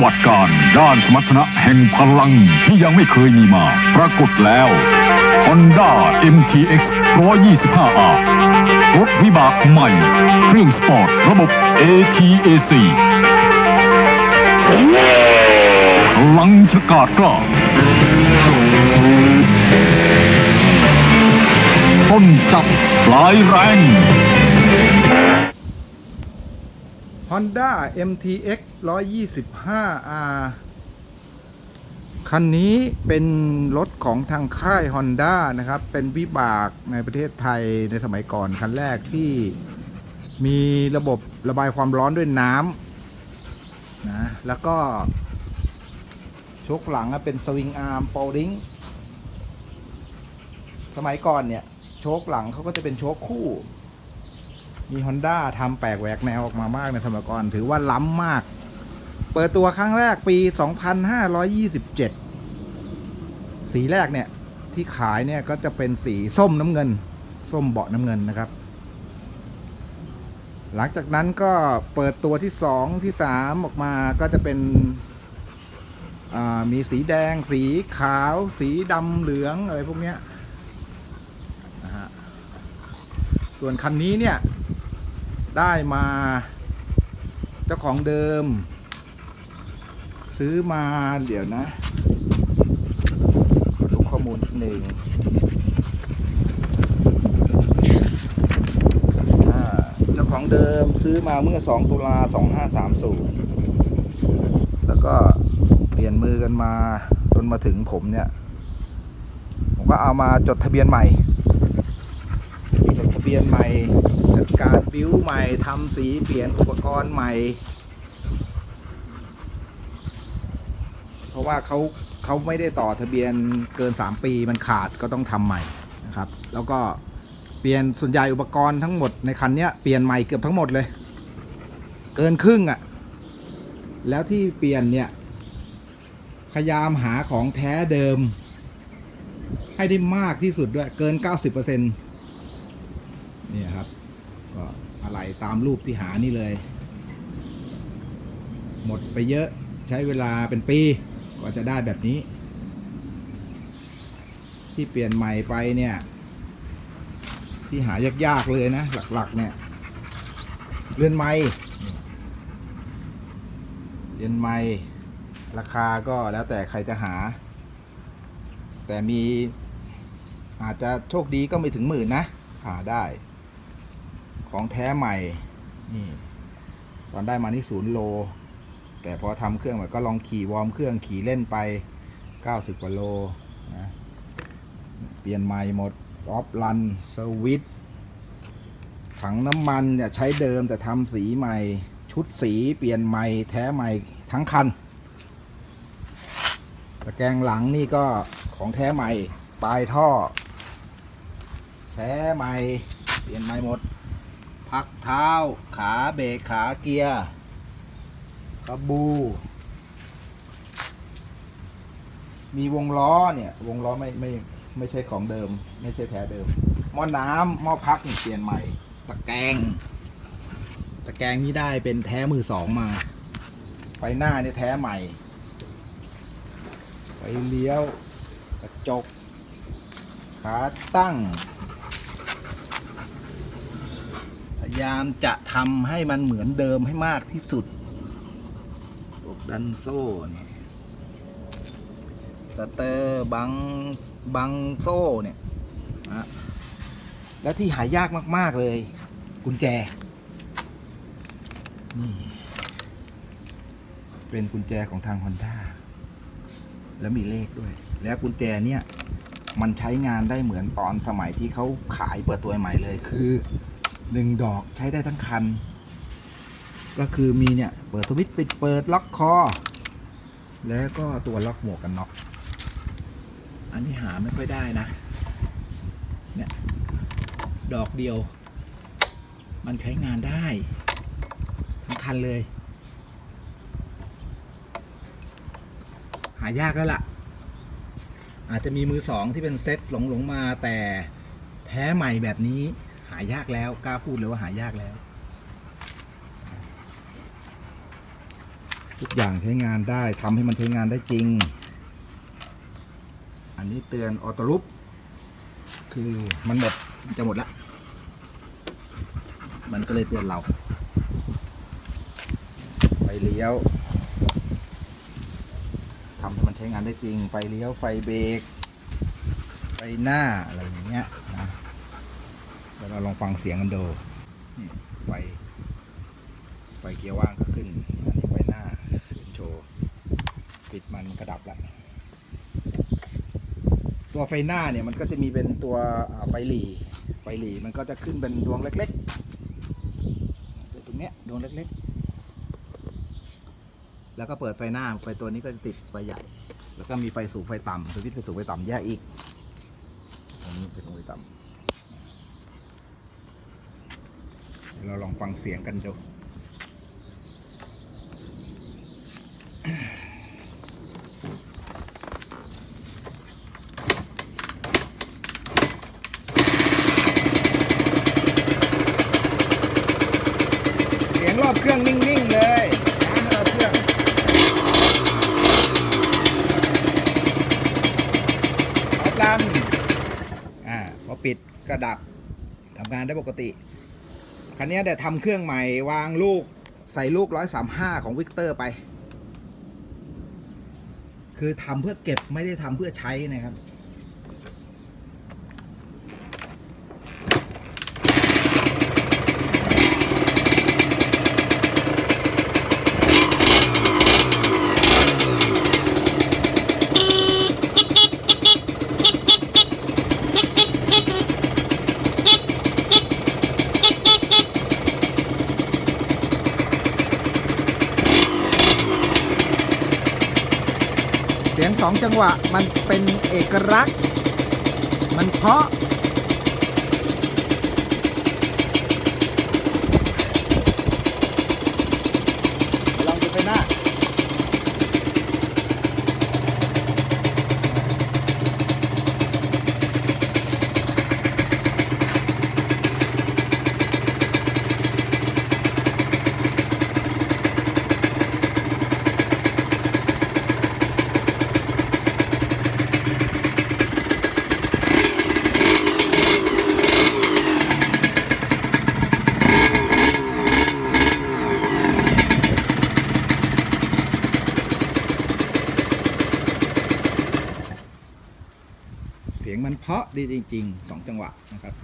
ประวัติการด้านสมรรถนะแห่งพลังที่ยังไม่เคยมีมา ปรากฏแล้ว Honda MTX 125R รถวิบากใหม่ เครื่องสปอร์ตระบบ ATAC พลังชะกาดกล้าต้นจับปลายแรง Honda MTX 125R คันนี้เป็นรถของทางค่าย Honda นะครับ เป็นวิบากในประเทศไทยในสมัยก่อน คันแรกที่มีระบบระบายความร้อนด้วยน้ำนะ แล้วก็โชคหลังเป็นสวิงอาร์มโปลิงสมัยก่อนเนี่ย โชคหลังเขาก็จะเป็นโชคคู่ มี Honda ทำแปลกแหวกแนวออกมามากในสมัยก่อน ถือว่าล้ำมาก เปิดตัวครั้งแรกปี 2527 สีแรกเนี่ย ที่ขายเนี่ยก็จะเป็นสีส้มน้ำเงิน ส้มเบาะน้ำเงินนะครับ หลังจากนั้นก็เปิดตัวที่สองที่สามออกมาก็จะเป็นมีสีแดง สีขาว สีดำเหลืองอะไรพวกเนี้ยนะฮะส่วนคันนี้เนี่ย ได้มา เจ้าของเดิม ซื้อมาเดี๋ยวนะดูข้อมูลหนึ่งเจ้าของเดิมซื้อมาเมื่อ 2 ตุลา 2530 แล้วก็เปลี่ยนมือกันมาจนมาถึงผมเนี่ย ผมก็เอามาจดทะเบียนใหม่จดทะเบียนใหม่ การบิ้วใหม่ทำสีเปลี่ยนอุปกรณ์ใหม่ เพราะว่าเขาเขาไม่ได้ต่อทะเบียนเกิน 3 ปีมันขาดก็ต้องทำใหม่นะครับ แล้วก็เปลี่ยนส่วนใหญ่อุปกรณ์ทั้งหมดในคันเนี้ยเปลี่ยนใหม่เกือบทั้งหมดเลย เกินครึ่งอะ่ะ แล้วที่เปลี่ยนเนี่ยพยายามหาของแท้เดิม ให้ได้มากที่สุดด้วยเกิน 90%เนี่ยครับ ก็อะไรตามรูปที่หานี่เลย หมดไปเยอะใช้เวลาเป็นปีกว่าจะได้แบบนี้ ที่เปลี่ยนใหม่ไปเนี่ย ที่หายากๆเลยนะ หลักๆ เนี่ยเรือนไม้เรือนไม้ราคาก็แล้วแต่ใครจะหา แต่มีอาจจะโชคดีก็ไม่ถึงหมื่นนะ หาได้ ของแท้ใหม่นี่ตอนได้มานี่ศูนย์โล แต่พอทำเครื่องใหม่ก็ลองขี่วอร์มเครื่องขี่เล่นไป 90กว่าโลนะเปลี่ยนใหม่หมดออฟลันสวิตถังน้ำมันเนี่ยใช้เดิมแต่ทำสีใหม่ ชุดสีเปลี่ยนใหม่แท้ใหม่ทั้งคันตะแกรงหลังนี่ก็ของแท้ใหม่ ปลายท่อ แท้ใหม่ เปลี่ยนใหม่หมด พักเท้า ขาเบรกขาเกียร์กระบู มีวงล้อเนี่ย วงล้อไม่ไม่ไม่ใช่ของเดิม ไม่ใช่แท้เดิม หม้อน้ำหม้อพักเปลี่ยนใหม่ ตะแกรงตะแกรงนี่ได้เป็นแท้มือสองมา ไฟหน้าเนี่ยแท้ใหม่ ไฟเลี้ยว กระจก ขาตั้ง พยายามจะทำให้มันเหมือนเดิมให้มากที่สุดพวกดันโซ่เนี่ยสเตอร์บังบังโซ่เนี่ยนะและที่หายากมาก ๆ เลย กุญแจนี่เป็นกุญแจของทาง Honda แล้วมีเลขด้วย แล้วกุญแจเนี่ย มันใช้งานได้เหมือนตอนสมัยที่เขาขายเปิดตัวใหม่เลยคือ หนึ่งดอกใช้ได้ทั้งคัน ก็คือมีเนี่ยเปิดสวิตช์ปิดเปิดล็อกคอ แล้วก็ตัวล็อกหมวกกันน็อกอันนี้หาไม่ค่อยได้นะ เนี่ย ดอกเดียว มันใช้งานได้ ทั้งคันเลย หายากแล้วล่ะ อาจจะมีมือสองที่เป็นเซ็ตหลงหลงๆมาแต่แท้ใหม่แบบนี้ หายากแล้วกล้าพูดเลยว่าหายากแล้ว ทุกอย่างใช้งานได้ทำให้มันใช้งานได้จริง อันนี้เตือนออโต้ลุปคือมันหมดมันจะหมดละมันก็เลยเตือนเรา ไฟเลี้ยวทำให้มันใช้งานได้จริง ไฟเลี้ยวไฟเบรกไฟหน้าอะไรอย่างเงี้ยนะ ดี๋ยวเราลองฟังเสียงกันดูไฟ ไฟเกียร์ว่างก็ขึ้น อันนี้ไฟหน้าขึ้นโชว์ ปิดมันกระดับละ ตัวไฟหน้าเนี่ยมันก็จะมีเป็นตัวไฟหลีไฟหลีมันก็จะขึ้นเป็นดวงเล็กๆ ตรงเนี้ยดวงเล็กๆ แล้วก็เปิดไฟหน้าไฟตัวนี้ก็จะติดไฟใหญ่ แล้วก็มีไฟสูงไฟต่ำสวิตช์ไฟสูงไฟต่ำแยกอีกตรงนี้ไฟสูงไฟต่ำ เราลองฟังเสียงกันดูเสียงรอบเครื่องนิ่ง ๆ เลยนะรอบเครื่องออฟลันอ่าพอปิดก็ดับทำงานได้ปกติ คันนี้เดี๋ยวทำเครื่องใหม่วางลูกใส่ลูกร้อยสามห้าของวิกเตอร์ไป คือทำเพื่อเก็บไม่ได้ทำเพื่อใช้นะครับ สียงสองจังหวะมันเป็นเอกลักษณ์ มันเพาะ ยงมันเพาะดีจริงๆสองจังหวะนะครับ